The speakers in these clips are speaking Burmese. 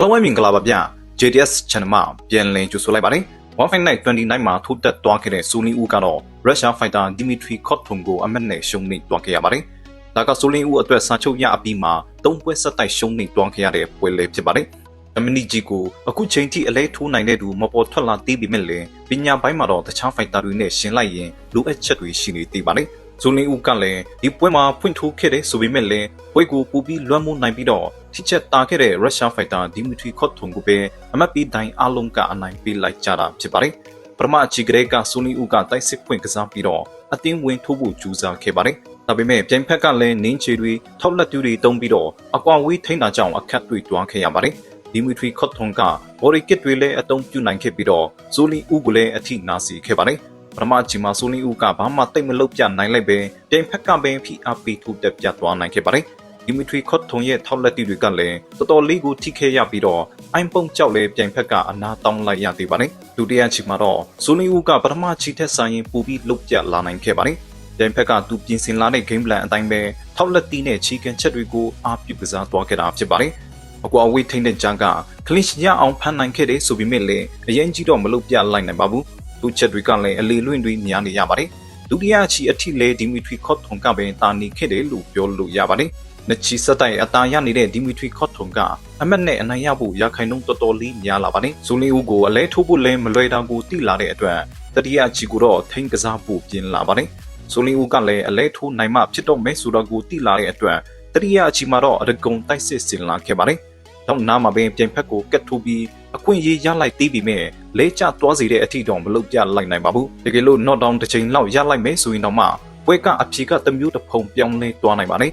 အားလုံးပဲမင်္ဂလာပါဗျ JDS Channel မှာပြန်လည်ကြိုဆိုလိုက်ပါတယ်1 Fight Night 29မှာထိုးတက်သွားခဲ့တဲ့ဆိုလင်းဦးကတော့ Russia Fighter Dimitri Koton ကိုအမတ်နဲ့ရှုံးနိမ့်သွားခဲ့ရပါတယ်ဒါကဆိုလင်းဦးအတွက်စာချုပ်ရအပြီးမှာ၃ပွဲဆက်တိုက်ရှုံးနိမ့်သွားခဲ့ရတဲ့ပွဲလေးဖြစ်ပါတယ်အမနီဂျီကိုအခုချိန်ထိအလဲထိုးနိုင်တဲ့သူမပေါ်ထွက်လာသေးပေမဲ့လည်းပညာပိုင်းမှာတော့တခြား fighter တွေနဲ့ရှင်လိုက်ရင်လိုအပ်ချက်တွေရှိနေသေးပါတယ် ဇိုလင်းဦးကလည်းဒီပွဲမှာဖွင့်ထိုးခဲ့တဲ့ဆိုပေမဲ့လည်းပွဲကိုပူပြီးလွှမ်းမိုးနိုင်ပြီးတော့ထိချက်တာခဲ့တဲ့ရုရှားဖိုက်တာဒီမီထရီခေါ့ထွန်ကိုပဲအမတ်ပြီးတိုင်းအလုံးကအနိုင်ပေးလိုက်ကြတာဖြစ်ပါတယ်ပထမအချီကလေးကဇိုလင်းဦးကတိုက်စစ်ဖွင့်ကစားပြီးတော့အတင်းဝင်ထိုးဖို့ကြိုးစားခဲ့ပါတယ်ဒါပေမဲ့ပြိုင်ဖက်ကလည်းနင်းချေတွေထောက်လက်တူတွေတုံးပြီးတော့အကွာဝေးထိန်းတာကြောင့်အခက်တွေ့တွားခဲ့ရပါတယ်ဒီမီထရီခေါ့ထွန်ကဘော်ရီကစ်တွေလည်းအတုံးပြုနိုင်ခဲ့ပြီးတော့ဇိုလီဦးကိုလည်းအထိနာစီခဲ့ပါတယ် ပထမချီမှာဆိုလင်းဦးကဘာမှတိတ်မလုပ်ပြနိုင်လိုက်ပဲပြိုင်ဖက်ကပင်ဖိအားပေးထုတ်တက်ပြသွားနိုင်ခဲ့ပါတယ်ဒီမီထရီခေါ့ထုံရဲ့ထောက်လက်တီတွေကလည်းတော်တော်လေးကိုထိခဲရပြီးတော့အိုင်ပုံကြောက်လေပြိုင်ဖက်ကအနာတောင်းလိုက်ရသေးပါတယ်ဒုတိယချီမှာတော့ဆိုလင်းဦးကပထမချီထက်ဆိုင်ရင်ပူပြီးလုတ်ပြလာနိုင်ခဲ့ပါတယ်ပြိုင်ဖက်ကသူပြင်ဆင်လာတဲ့ game plan အတိုင်းပဲထောက်လက်တီနဲ့ချီကန်ချက်တွေကိုအားပြုကစားသွားခဲ့တာဖြစ်ပါတယ်အကွာဝေးထိန်တဲ့ဂျန်ကကလစ်ရအောင်ဖန်နိုင်ခဲ့တဲ့ဆိုပေမဲ့လည်းအရင်ကြီးတော့မလုပ်ပြလိုက်နိုင်ပါဘူး သူချက်တွေကလည်းအလေလွင့်တွေများနေရပါတယ်ဒုတိယချီအထိလေဒီမီထရီခေါ့ထွန်ကပင်တာနီခဲ့တယ်လို့ပြောလို့ရပါတယ်နချီစတိုင်အတာရနေတဲ့ဒီမီထရီခေါ့ထွန်ကအမတ်နဲ့အနိုင်ရဖို့ရခိုင်နှုန်းတော်တော်လေးများလာပါတယ်ဇူလီဦးကိုအလဲထိုးဖို့လဲမလွယ်တာကိုသိလာတဲ့အတွက်တတိယချီကိုတော့ထိန်ကစားဖို့ပြင်လာပါတယ်ဇူလီဦးကလည်းအလဲထိုးနိုင်မှဖြစ်တော့မယ်ဆိုတော့ကိုသိလာတဲ့အတွက်တတိယချီမှာတော့အရကုံတိုက်စစ်စင်လာခဲ့ပါတယ်တော့နားမှာပင်ပြင်ဖက်ကိုကတ်ထိုးပြီးအခွင့်အရေးရလိုက်သေးပြီမဲ့ လဲကျသွားစေတဲ့အထီတောင်မလုပ်ပြလိုက်နိုင်ပါဘူးတကယ်လို့ knock down တစ်ချိန်လောက်ရလိုက်မယ်ဆိုရင်တော့မှပွဲကအဖြေကတမျိုးတစ်ဖုံပြောင်းလဲသွားနိုင်ပါနဲ့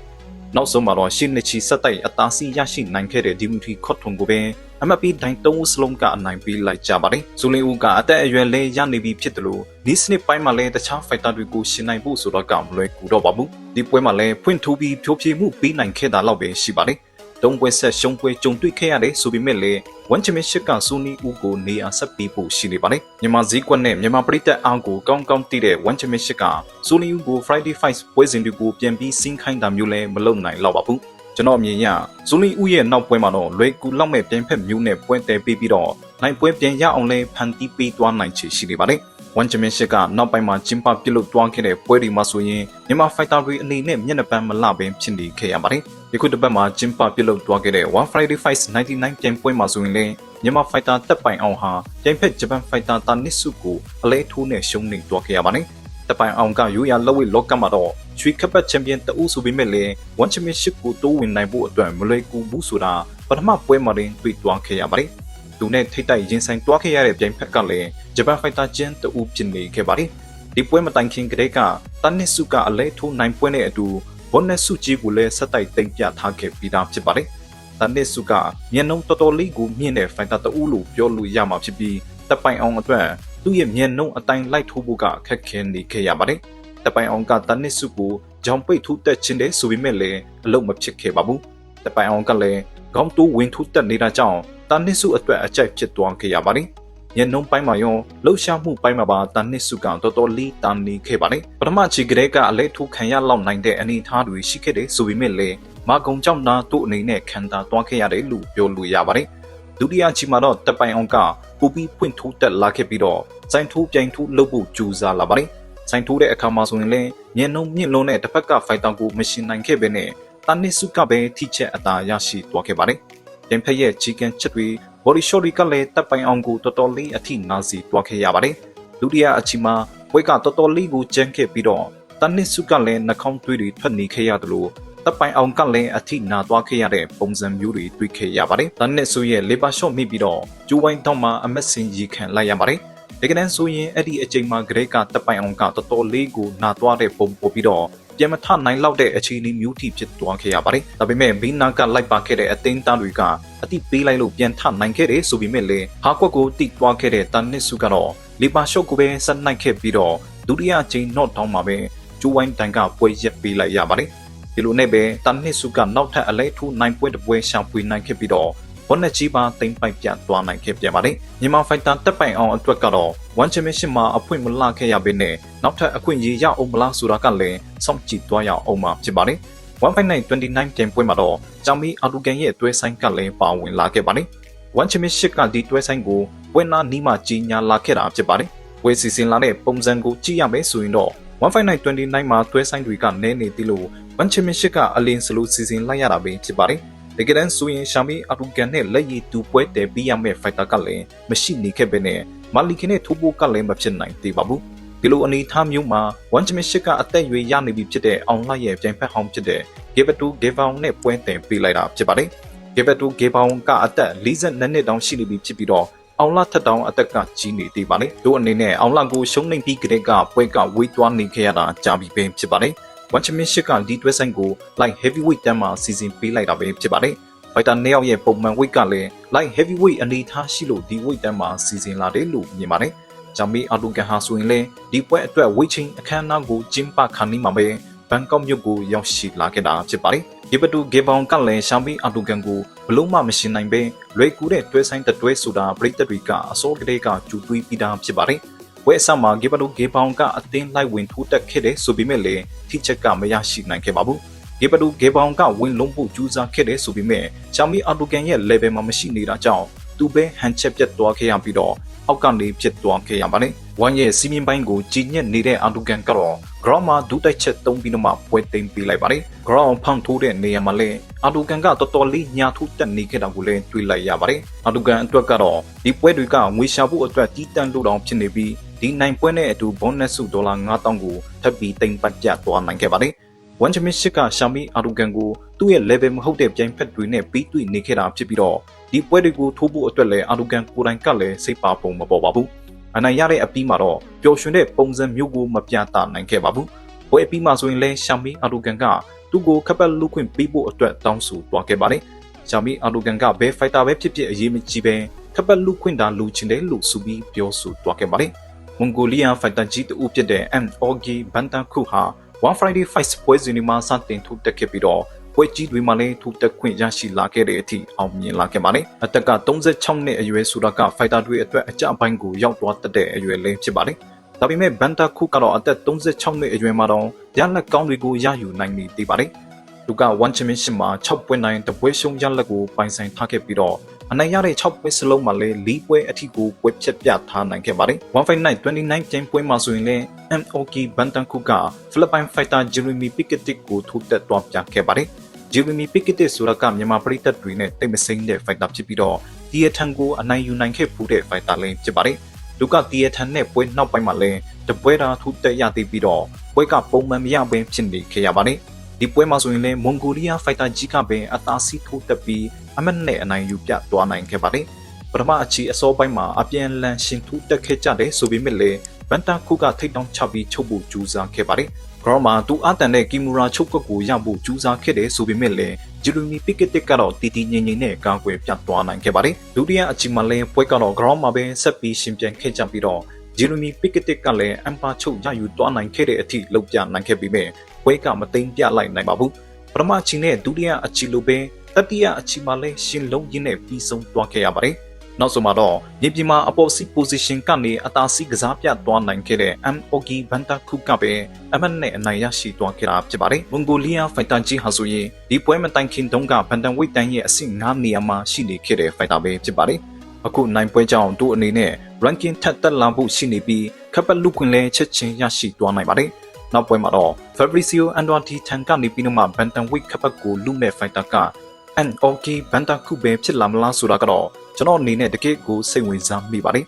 နောက်ဆုံးမှာတော့ရှင်းနေချီဆက်တိုက်အသားစီရရှိနိုင်ခဲ့တဲ့ဒီမီထရီခေါ့ထွန်ကိုပဲအမတ်ပြီးတိုင်းသုံးဦးစလုံးကအနိုင်ပေးလိုက်ကြပါတယ်ဇူလင်ဦးကအသက်အရွယ်လဲရနေပြီဖြစ်တယ်လို့နီးစနစ်ပိုင်းမှာလည်းတခြားဖိုက်တာတွေကိုရှင်နိုင်ဖို့ဆိုတော့ကမလွယ်ကူတော့ပါဘူးဒီပွဲမှာလည်းဖွင့်ထိုးပြီးဖြိုးဖြေမှုပေးနိုင်ခဲ့တာတော့ပဲရှိပါတယ် တုံးပွဲဆက်ရှုံးပွဲကြုံတွေ့ခဲ့ရတယ်ဆိုပေမဲ့လည်းဝန်ချမစ်ရှစ်ကစူနီဦးကိုနေအောင်ဆက်ပြီးဖို့ရှိနေပါတယ်မြန်မာဈေးကွက်နဲ့မြန်မာပရိသတ်အားကိုကောင်းကောင်းသိတဲ့ဝန်ချမစ်ရှစ်ကစူနီဦးကို Friday Fight ပွဲစဉ်တွေကိုပြန်ပြီးစင်းခိုင်းတာမျိုးလည်းမလုပ်နိုင်တော့ပါဘူးကျွန်တော်အမြင်ရဇူလီဦးရဲ့နောက်ပွဲမှာတော့လွယ်ကူလောက်မဲ့ပြန်ဖက်မျိုးနဲ့ပွဲတဲပေးပြီးတော့နိုင်ပွဲပြန်ရအောင်လဲဖန်တီးပေးသွားနိုင်ချေရှိနေပါတယ် ဝန်ချမင်ရှစ်ကနောက်ပိုင်းမှာကျင်းပပြုလုပ်သွားခဲ့တဲ့ပွဲတွေမှာဆိုရင်မြန်မာဖိုက်တာတွေအနေနဲ့မျက်နှာပန်းမလှပင်ဖြစ်နေခဲ့ရပါတယ်။ဒီခုတစ်ပတ်မှာကျင်းပပြုလုပ်သွားခဲ့တဲ့ One Friday Fights 99ပြိုင်ပွဲမှာဆိုရင်လည်းမြန်မာဖိုက်တာတက်ပိုင်အောင်ဟာပြိုင်ဖက်ဂျပန်ဖိုက်တာတာနစ်စုကိုအလဲထိုးနဲ့ရှုံးနေသွားခဲ့ရပါတယ်။တက်ပိုင်အောင်ကရိုးရာလက်ဝဲလောကမှာတော့ရွှေခပတ်ချန်ပီယံတအုပ်ဆိုပေမဲ့လည်း One Championship ကိုတိုးဝင်နိုင်ဖို့အတွက်မလွယ်ကူဘူးဆိုတာပထမပွဲမှာတင်တွေ့သွားခဲ့ရပါတယ်။ သူနဲ့ထိတ်တိုက်ရင်ဆိုင်တွားခဲ့ရတဲ့ပြိုင်ဖက်ကလည်းဂျပန်ဖိုက်တာကျင်းတူဖြစ်နေခဲ့ပါတယ်ဒီပွဲမတိုင်ခင်ကတည်းကတနစ်စုကအလဲထိုးနိုင်ပွဲနဲ့အတူဘောနက်စုကြီးကိုလည်းဆက်တိုက်တင်ပြထားခဲ့ပြီးသားဖြစ်ပါတယ်တနစ်စုကမျက်နှုံးတော်တော်လေးကိုမြင့်တဲ့ဖိုက်တာတူလို့ပြောလို့ရမှာဖြစ်ပြီးတပိုင်အောင်အတွက်သူ့ရဲ့မျက်နှုံးအတိုင်းလိုက်ထိုးဖို့ကခက်ခဲနေခဲ့ရပါတယ်တပိုင်အောင်ကတနစ်စုကိုဂျောင်ပိတ်ထိုးတက်ခြင်းတဲ့ဆိုပေမဲ့လည်းအလုံးမဖြစ်ခဲ့ပါဘူးတပိုင်အောင်ကလည်းခေါင်းတိုးဝင်ထိုးတက်နေတာကြောင့် တနစ်စုအတွက်အကြိုက်ဖြစ်သွားခဲ့ရပါတယ်ညနှုံးပိုင်းမှာရောလှုပ်ရှားမှုပိုင်းမှာပါတန်နစ်စုကတော်တော်လေးတန်နေခဲ့ပါတယ်ပထမချီကလေးကအလဲထိုးခံရလောက်နိုင်တဲ့အနေအထားတွေရှိခဲ့တယ်ဆိုပေမဲ့လည်းမာကုံကြောင့်နာသူ့အနေနဲ့ခံတာတွားခဲ့ရတယ်လို့ပြောလို့ရပါတယ်ဒုတိယချီမှာတော့တပိုင်အောင်ကပူပြီးဖွင့်ထိုးတက်လာခဲ့ပြီးတော့စိုင်းထိုးပြိုင်ထိုးလုပ်ဖို့ကြိုးစားလာပါတယ်စိုင်းထိုးတဲ့အခါမှာဆိုရင်လည်းညနှုံးမြင့်လုံးနဲ့တစ်ဖက်ကဖိုက်တာကိုမရှင်နိုင်ခဲ့ပဲနဲ့တန်နစ်စုကပဲထိချက်အသာရရှိသွားခဲ့ပါတယ် တင်ဖက်ရဲ့ချီကန်ချက်တွေ body shot တွေကလည်းတပ်ပိုင်အောင်ကိုတော်တော်လေးအထိနာစီတွားခဲ့ရပါတယ်။ဒုတိယအချီမှာပွဲကတော်တော်လေးကိုကြမ်းခဲ့ပြီးတော့တနစ်စုကလည်းနှာခေါင်းသွေးတွေထွက်နေခဲ့ရတယ်လို့တပ်ပိုင်အောင်ကလည်းအထိနာသွားခဲ့ရတဲ့ပုံစံမျိုးတွေတွေ့ခဲ့ရပါတယ်။တနစ်စုရဲ့ labor shot မိပြီးတော့ကျူဝိုင်းတောင်းမှာအမက်စင်ရီခံလိုက်ရပါတယ်။ဒီကနေ့ဆိုရင်အဲ့ဒီအချိန်မှာဂရိတ်ကတပ်ပိုင်အောင်ကတော်တော်လေးကိုနာသွားတဲ့ပုံပေါ်ပြီးတော့ ပြန်မထနိုင်လောက်တဲ့အခြေအနေမျိုးထိဖြစ်သွားခဲ့ရပါတယ်။ဒါပေမဲ့ဘီနာကလိုက်ပါခဲ့တဲ့အသင်းသားတွေကအတိပေးလိုက်လို့ပြန်ထနိုင်ခဲ့တယ်ဆိုပေမဲ့လည်းဟာကွက်ကိုတိသွားခဲ့တဲ့တန်နစ်စုကတော့လီပါရှော့ကိုပဲဆက်နိုင်ခဲ့ပြီးတော့ဒုတိယချိန် not down မှာပဲကျိုးဝိုင်းတန်ကပွဲရက်ပေးလိုက်ရပါတယ်။ဒီလိုနဲ့ပဲတန်နစ်စုကနောက်ထပ်အလဲထူနိုင်ပွဲတစ်ပွဲရှာဖွေနိုင်ခဲ့ပြီးတော့ ဘောနက်ကြီးပါတိမ့်ပိုက်ပြသွားနိုင်ခဲ့ပြန်ပါတယ်မြန်မာဖိုက်တာတက်ပိုင်အောင်အတွက်ကတော့ One Championship မှာအဖွင့်မလာခဲ့ရပေနဲ့နောက်ထပ်အခွင့်အရေးရအောင်မလားဆိုတာကလည်းစောင့်ကြည့်သွားရအောင်မှာဖြစ်ပါတယ်159 29ပြန်ပွဲမှာတော့ဂျာမီအာလူကန်ရဲ့တွဲဆိုင်ကလည်းပါဝင်လာခဲ့ပါတယ် One Championship ကဒီတွဲဆိုင်ကိုပွဲနာနီးမှကြီးညာလာခဲ့တာဖြစ်ပါတယ်။ပွဲစီစဉ်လာတဲ့ပုံစံကိုကြည့်ရမယ်ဆိုရင်တော့15929မှာတွဲဆိုင်တွေကနည်းနေသေးလို့ One Championship ကအလင်းစလို့စီစဉ်လိုက်ရတာပဲဖြစ်ပါတယ်။ တကယ်တမ်းဆိုရင်ရှာမီအတူကန်နဲ့လက်ရည်တူပွဲတည်ပြီးရမယ့်ဖိုက်တာကလည်းမရှိနေခဲ့ပဲနဲ့မာလီကင်နဲ့ထိုးဖို့ကလည်းမဖြစ်နိုင်သေးပါဘူး။ဒီလိုအနေအထားမျိုးမှာ One Championship ကအသက်အရွယ်ရနေပြီဖြစ်တဲ့အောင်လှရဲ့ပြိုင်ဖက်ဟောင်းဖြစ်တဲ့ Gabatu Gavon နဲ့ပွဲတင်ပေးလိုက်တာဖြစ်ပါတယ်။ Gabatu Gavon ကအသက်42နှစ်တောင်ရှိနေပြီဖြစ်ပြီးတော့အောင်လာထက်တောင်အသက်ကကြီးနေသေးပါလေတို့အနေနဲ့အောင်လာကိုရှုံးနေပြီးကလေးကပွဲကဝေးသွားနေခဲ့ရတာကြာပြီပဲဖြစ်ပါတ ယ် One Championship ကဒီတွဲဆိုင်ကို Light Heavyweight တန်းမှာစီစဉ်ပေးလိုက်တာပဲဖြစ်ပါတယ်ဖိုက်တာနှစ်ယောက်ရဲ့ပုံမှန် weight ကလည်း light heavyweight အနေထားရှိလို့ဒီ weight တန်းမှာစီစဉ်လာတယ်လို့မြင်ပါတယ်။ဂျာမီအာတူကန်ဟာဆိုရင်လည်းဒီပွဲအတွက် weight change အခမ်းအနားကိုကျင်းပခါနီးမှာပဲဘန်ကောက်မြို့ကိုရောက်ရှိလာခဲ့တာဖြစ်ပါတယ်။ဒီပတူဂေဘောင်ကလည်းရှမ်ပီအာတူကန်ကိုဘလို့မှမရှင်းနိုင်ပဲလွယ်ကူတဲ့တွဲဆိုင်တတွဲဆိုတာပရိသတ်တွေကအစောကတည်းကကြူသွေးပြီးသားဖြစ်ပါတယ်။ ဝဲအစမှာဂေပတူဂေဘောင်ကအသင်းလိုက်ဝင်ထိုးတက်ခဲ့တဲ့ဆိုပေမဲ့လည်းထိချက်ကမရရှိနိုင်ခဲ့ပါဘူး။ဒီပတူဂေဘောင်ကဝင်လုံးဖို့ကြိုးစားခဲ့တဲ့ဆိုပေမဲ့ချာမီအာတူကန်ရဲ့ level မှာမရှိနေတာကြောင့်သူပဲဟန်ချက်ပြတ်သွားခဲ့ရပြီးတော့အောက်ကနေဖြစ်သွားခဲ့ရပါတယ်။ဝမ်ရဲ့စီမင်းပိုင်းကိုကြီးညက်နေတဲ့အာတူကန်ကတော့ ground မှာဒူးတိုက်ချက်သုံးပြီးတော့မှပွဲသိမ်းပေးလိုက်ပါတယ်။ ground ဖောင်းထိုးတဲ့နေရာမှာလည်းအာတူကန်ကတော်တော်လေးညာထိုးတက်နေခဲ့တာကိုလည်းတွေ့လိုက်ရပါတယ်။အာတူကန်အတွက်ကတော့ဒီပွဲတွေကငွေရှာဖို့အတွက်တီးတန့်လို့တောင်ဖြစ်နေပြီး ဒီနိုင်ပွဲနဲ့အတူ bonus စုဒေါ်လာ9000ကိုထပ်ပြီးတင်ပတ်ကြသွားနိုင်ခဲ့ပါတယ်။ One Championship ကရှာမီအာတူကန်ကိုသူ့ရဲ့ level မဟုတ်တဲ့ပြိုင်ဖက်တွေနဲ့ပြီးတွေ့နေခဲ့တာဖြစ်ပြီးတော့ဒီပွဲတွေကိုထိုးဖို့အတွက်လည်းအာတူကန်ကိုယ်တိုင်ကလည်းစိတ်ပါပုံမပေါ်ပါဘူး။အနိုင်ရတဲ့အပြီးမှာတော့ပျော်ရွှင်တဲ့ပုံစံမျိုးကိုမပြသနိုင်ခဲ့ပါဘူး။ပွဲအပြီးမှာဆိုရင်လည်းရှာမီအာတူကန်ကသူ့ကိုခပ်ပတ်လူခွင့်ပေးဖို့အတွက်တောင်းဆိုသွားခဲ့ပါတယ်။ရှာမီအာတူကန်ကဘယ်ဖိုက်တာပဲဖြစ်ဖြစ်အရေးမကြီးပဲခပ်ပတ်လူခွင့်တာလူချင်တယ်လို့ဆိုပြီးပြောဆိုသွားခဲ့ပါတယ်။ မွန်ဂိုလီးယားဖိုက်တာကြီးတူဖြစ်တဲ့ MOG ဘန်တန်ခုဟာ One Friday Fight ပွဲစဉ်ဒီမှာစတင်ထုတ်တက်ခဲ့ပြီးတော့ပွဲကြီးတွေမှာလည်းထုတ်တက်ခွင့်ရရှိလာခဲ့တဲ့အထိအောင်မြင်လာခဲ့ပါတယ်။အသက်က36နှစ်အရွယ်ဆိုတာကဖိုက်တာတွေအတွက်အကြအပိုင်းကိုရောက်သွားတဲ့အရွယ်လေးဖြစ်ပါတယ်။ဒါပေမဲ့ဘန်တာခုကတော့အသက်36နှစ်အရွယ်မှာတော့ရလက်ကောင်းတွေကိုရယူနိုင်နေသေးပါတယ်။သူက One Championship မှာ6ပွဲနိုင်တပွဲရှုံးရလက်ကိုပိုင်ဆိုင်ထားခဲ့ပြီးတော့ အနိုင်ရတဲ့6ပွဲစလုံးမှာလည်း၄ပွဲအထိကိုပွဲဖြတ်ပြထားနိုင်ခဲ့ပါတယ်။ One Fight Night 29ကျင်းပွဲမှာဆိုရင်လည်း MOK ဘန်တန်ခုကဖိလစ်ပိုင်ဖိုက်တာဂျီရမီပီကတစ်ကိုထိုးတက်သွားပြခဲ့ပါတယ်။ဂျီရမီပီကတစ်ဆိုတာကမြန်မာပရိသတ်တွေနဲ့တိတ်မစိမ့်တဲ့ဖိုက်တာဖြစ်ပြီးတော့ဒီအထန်ကိုအနိုင်ယူနိုင်ခဲ့ဖူးတဲ့ဖိုက်တာလည်းဖြစ်ပါတယ်။လူကဒီအထန်နဲ့ပွဲနောက်ပိုင်းမှာလည်းတပွဲတာထိုးတက်ရသေးပြီးတော့ပွဲကပုံမှန်မရဘဲဖြစ်နေခဲ့ရပါတယ်။ ဒီပွဲမှာဆိုရင်လည်းမွန်ဂိုလီးယားဖိုက်တာကြီးကပင်အသာစီးထိုးတက်ပြီးအမတ်နဲ့အနိုင်ယူပြသွားနိုင်ခဲ့ပါတယ်။ပထမအချီအစောပိုင်းမှာအပြန်လန်ရှင်ထူးတက်ခဲ့ကြတယ်ဆိုပေမဲ့လည်းဘန်တာခုကထိတ်တောင်းချပြီးချုပ်ဖို့ကြိုးစားခဲ့ပါတယ်။ဂရောမှာသူအတန်တဲ့ကီမူရာချုပ်ကွက်ကိုရဖို့ကြိုးစားခဲ့တယ်ဆိုပေမဲ့လည်းဂျီရူမီပစ်ကတစ်ကတော့တီတီငိမ့်ငိမ့်နဲ့ကာကွယ်ပြတ်သွားနိုင်ခဲ့ပါတယ်။ဒုတိယအချီမှာလည်းပွဲကတော့ဂရောမှာပဲဆက်ပြီးရှင်ပြန်ခဲ့ကြပြီးတော့ ဂျီရူမီပစ်ကတစ်ကလည်းအမ်ပါချုပ်ရယူသွားနိုင်ခဲ့တဲ့အထိလှုပ်ပြနိုင်ခဲ့ပြီးမြဲပွဲကမသိမ်းပြလိုက်နိုင်ပါဘူး။ပထမအချီနဲ့ဒုတိယအချီလိုပဲတတိယအချီမှာလည်းရှင်လုံးရင်းနဲ့ပြီးဆုံးသွားခဲ့ရပါတယ်။နောက်ဆုံးမှာတော့မြေပြင်မှာ opposite position ကနေအသာစီးကစားပြသွားနိုင်ခဲ့တဲ့ MOG Banta Cook ကပဲအမတ်နဲ့အနိုင်ရရှိသွားခဲ့တာဖြစ်ပါတယ်။ Mongolia Fighter ကြီးဟာဆိုရင်ဒီပွဲမတိုင်ခင်တုန်းက Bantam Weight တန်းရဲ့အဆင့်9နေရာမှာရှိနေခဲ့တဲ့ fighter ပဲဖြစ်ပါတယ်။ အခုနိုင်ပွဲကြောင့်သူ့အနေနဲ့ ranking ထက်တက်လာဖို့ရှိနေပြီးခပ်ပတ်လူခွင့်လည်းချက်ချင်းရရှိသွားနိုင်ပါတယ်။နောက်ပွဲမှာတော့ Fabrizio Andrade ထံကနေပြီးတော့မှ Bantam Weight ခပ်ပတ်ကိုလူမဲ့ fighter က NOK ဘန်တာခုပဲဖြစ်လာမလားဆိုတာကတော့ကျွန်တော်အနေနဲ့တကယ့်ကိုစိတ်ဝင်စားမိပါတယ်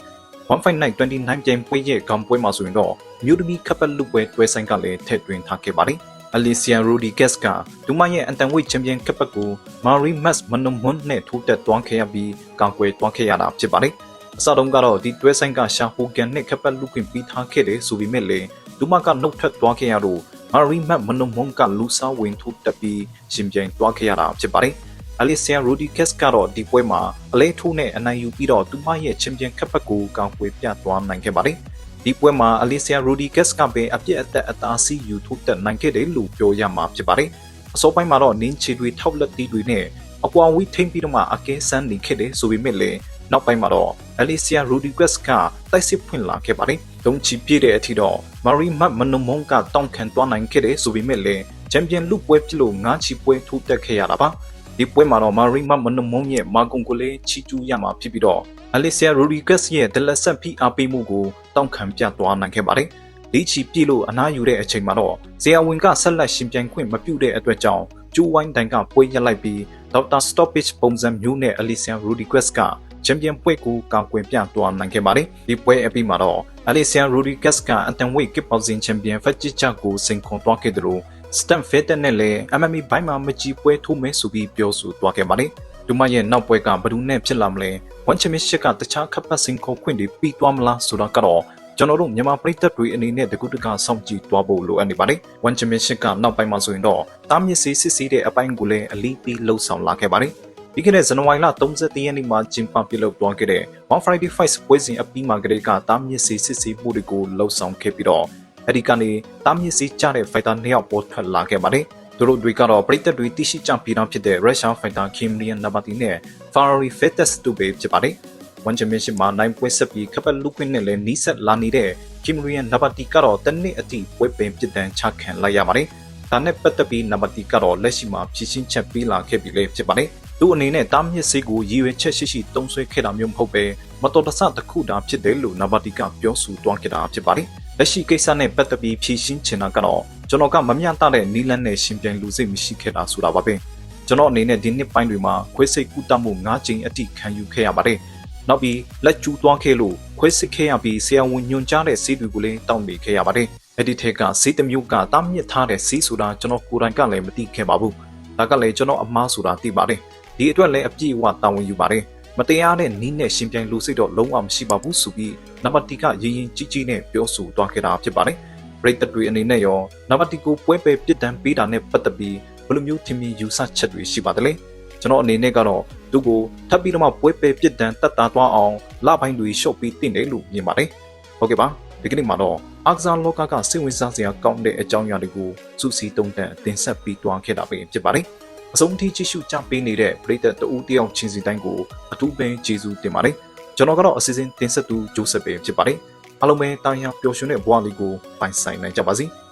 15929ပြိုင်ပွဲရဲ့ကောင်ပွဲမှာဆိုရင်တော့မြို့သမီးကပ်ပတ်လူပွဲတွဲဆိုင်ကလည်းထည့်သွင်းထားခဲ့ပါတယ် အလီဆီယာရိုဒီဂက်စ်ကဒူမရဲ့အန်တန်ဝိတ်ချန်ပီယံကပ်ပတ်ကိုမာရီမတ်မနုံမွန်းနဲ့ထိုးတက်သွားခဲ့ရပြီးကောင်ပွဲသွားခဲ့ရတာဖြစ်ပါတယ်အစတုန်းကတော့ဒီတွဲဆိုင်ကရှာဟိုကန်နဲ့ကပ်ပတ်လူခွင့်ပြီးထားခဲ့တယ်ဆိုပေမဲ့လည်းဒူမကနှုတ်ထွက်သွားခဲ့ရတော့မာရီမတ်မနုံမွန်းကလူစားဝင်ထိုးတက်ပြီးရှင်ပြိုင်သွားခဲ့ရတာဖြစ်ပါတယ်အလီဆီယာရိုဒီကက်စ်ကတော့ဒီပွဲမှာအလဲထိုးနဲ့အနိုင်ယူပြီးတော့သူမရဲ့ချန်ပီယံကပ်ပတ်ကိုကောင်းပွဲပြသွားနိုင်ခဲ့ပါတယ်။ ဒီပွဲမှာအလီဆီယာရိုဒီကက်စ်ကပဲအပြည့်အသက်အသာစီးယူထိုးတက်နိုင်ခဲ့တယ်လို့ပြောရမှာဖြစ်ပါတယ်။အစောပိုင်းမှာတော့နင်းချီတွေထောက်လက်တီးတွေနဲ့အကွာဝီထိမ့်ပြီးတော့မှအကဲဆန်းနေခဲ့တယ်ဆိုပေမဲ့လည်းနောက်ပိုင်းမှာတော့အလီဆီယာရိုဒီကက်စ်ကတိုက်စစ်ဖွင့်လာခဲ့ပါတယ်။ဒုံချီပြည့်တဲ့အထိတော့မာရီမတ်မနုံမုံကတောင်းခံသွားနိုင်ခဲ့တယ်ဆိုပေမဲ့လည်းချန်ပီယံလုပွဲပြလို့ငါးချီပွဲထိုးတက်ခဲ့ရတာပါ။ဒီပွဲမှာတော့မာရီမမနမုံရဲ့မာကွန်ကိုလေးချီကျူးရမှာဖြစ်ပြီးတော့ အလီဆီယာရိုဒီဂက်စ်ရဲ့ဒလက်ဆက်ဖီအားပေးမှုကိုတောင်းခံပြသွားနိုင်ခဲ့ပါတယ်။ဒီချီပြည့်လို့အနားယူတဲ့အချိန်မှာတော့ဇေယဝင်ကဆက်လက်ရှင်ပြိုင်ခွင့်မပြုတဲ့အတွက်ကြောင့်ကျူးဝိုင်းတိုင်ကပွဲရက်လိုက်ပြီးဒေါက်တာစတော့ပစ်ပုံစံမျိုးနဲ့အလီဆီယာရိုဒီဂက်စ်ကချန်ပီယံပွဲကိုကာကွယ်ပြသွားနိုင်ခဲ့ပါတယ်။ဒီပွဲအပြီးမှာတော့အလီဆီယာရိုဒီဂက်စ်ကအတန်ဝိတ်ကစ်ပေါစင်ချန်ပီယံဖက်ချစ်ချကိုစင်ခွန်သွားခဲ့တယ်လို့စတန်ဖက်တနဲ့လည်း MMA ဘိုင်းမှာမကြီးပွဲထိုးမဲဆိုပြီးပြောဆိုသွားခဲ့ပါတယ်။ဒူမရဲ့နောက်ပွဲကဘယ်သူနဲ့ဖြစ်လာမလဲ။ ဝန်ချမစ်ရှစ်ကတခြားခပ်ပတ်စင်ခေါ်ခွင့်တွေပြီးသွားမလားဆိုတာကတော့ကျွန်တော်တို့မြန်မာပြည်သက်တွေအနေနဲ့တကူတကစောင့်ကြည့်သွားဖို့လိုအပ်နေပါတယ်။ဝန်ချမစ်ရှစ်ကနောက်ပိုင်းမှာဆိုရင်တော့တားမြစ်စီစစ်စီးတဲ့အပိုင်းကိုလည်းအလီးပြီးလှုပ်ဆောင်လာခဲ့ပါတယ်။ပြီးခဲ့တဲ့ဇန်နဝါရီလ30ရက်နေ့မှာကျင်းပပြုလုပ်သွားခဲ့တဲ့ One Friday Fights ပွဲစဉ်အပြီးမှာကလေးကတားမြစ်စီစစ်စီးမှုတွေကိုလှုပ်ဆောင်ခဲ့ပြီးတော့အဲ့ဒီကနေတားမြစ်စီကြတဲ့ fighter နှစ်ယောက်ပေါ်ထွက်လာခဲ့ပါတယ်။ သူတို့တွေကတော့ပရိသတ်တွေသိရှိကြပြီးတော့ဖြစ်တဲ့ Russian fighter Kim Lian Nabati နဲ့ Ferrari Fettes တို့ပဲဖြစ်ပါတယ်။ One Championship မှာနိုင်ပွဲဆက်ပြီးခပ်ပတ်လူခွင့်နဲ့လည်းနီးစပ်လာနေတဲ့ Kim Lian Nabati ကတော့တနစ်အထိပွဲပင်ပြစ်ဒဏ်ချခံလိုက်ရပါတယ်။ဒါနဲ့ပတ်သက်ပြီး Nabati ကတော့လက်ရှိမှာဖြည့်ရှင်းချက်ပေးလာခဲ့ပြီလေဖြစ်ပါတယ်။သူအနေနဲ့တားမြစ်စေးကိုရည်ရွယ်ချက်ရှိရှိတုံးဆွဲခဲ့တာမျိုးမဟုတ်ပဲမတော်တဆတစ်ခုတာဖြစ်တယ်လို့ Nabati ကပြောဆိုသွားခဲ့တာဖြစ်ပါတယ်။ လက်ရှိကိစ္စနဲ့ပတ်သက်ပြီးဖြည့်ရှင်းချင်တာကတော့ကျွန်တော်ကမမျှတတဲ့နီလန်းနဲ့ရှင်ပြိုင်လူစိတ်မရှိခဲ့တာဆိုတာပါပဲ။ကျွန်တော်အနေနဲ့ဒီနှစ်ပိုင်းတွေမှာခွဲစိတ်ကူတတ်မှု၅ချိန်အထိခံယူခဲ့ရပါတယ်။နောက်ပြီးလက်ကျူးသွားခဲ့လို့ခွဲစစ်ခဲ့ရပြီးဆရာဝန်ညွှန်ကြားတဲ့ဆေးတွေကိုလည်းတောင်းမိခဲ့ရပါတယ်။အဲ့ဒီထက်ကဆေးတစ်မျိုးကတားမြစ်ထားတဲ့ဆေးဆိုတာကျွန်တော်ကိုယ်တိုင်ကလည်းမသိခဲ့ပါဘူး။ဒါကလည်းကျွန်တော်အမားဆိုတာသိပါတယ်။ဒီအတွက်လည်းအပြည့်အဝတာဝန်ယူပါတယ်။ မတရားတဲ့နီးနဲ့ရှင်ပြိုင်လူစိတ်တော့လုံးဝမရှိပါဘူးဆိုပြီးနံပါတ်တီကရင်ရင်ကြီးကြီးနဲ့ပြောဆိုသွားခဲ့တာဖြစ်ပါတယ်။ပရိသတ်တွေအနေနဲ့ရောနံပါတ်တီကိုပွဲပယ်ပြစ်ဒဏ်ပေးတာနဲ့ပတ်သက်ပြီးဘယ်လိုမျိုးထင်မြင်ယူဆချက်တွေရှိပါသလဲ။ကျွန်တော်အနေနဲ့ကတော့သူ့ကိုထပ်ပြီးတော့မှပွဲပယ်ပြစ်ဒဏ်တတ်တာသွားအောင်လပိုင်းတွေရှော့ပြီးတင့်တယ်လို့မြင်ပါတယ်။ဟုတ်ကဲ့ပါဒီကနေ့မှာတော့အာကစားလောကကစိတ်ဝင်စားစရာကောင်းတဲ့အကြောင်းအရာတွေကိုစူးစီးတုံးတက်တင်ဆက်ပြီးတွားခဲ့တာပဲဖြစ်ပါတယ်။ အဆုံးထိကြည့်ရှုကြပေးနေတဲ့ပရိသတ်တဦးတယောက်ချင်းစီတိုင်းကိုအထူးပဲကျေးဇူးတင်ပါတယ်။ကျွန်တော်ကတော့အစီအစဉ်တင်ဆက်သူဂျိုးဆက်ပဲဖြစ်ပါတယ်။အားလုံးပဲတာယာပျော်ရွှင်တဲ့ဘဝလေးကိုပိုင်ဆိုင်နိုင်ကြပါစေ။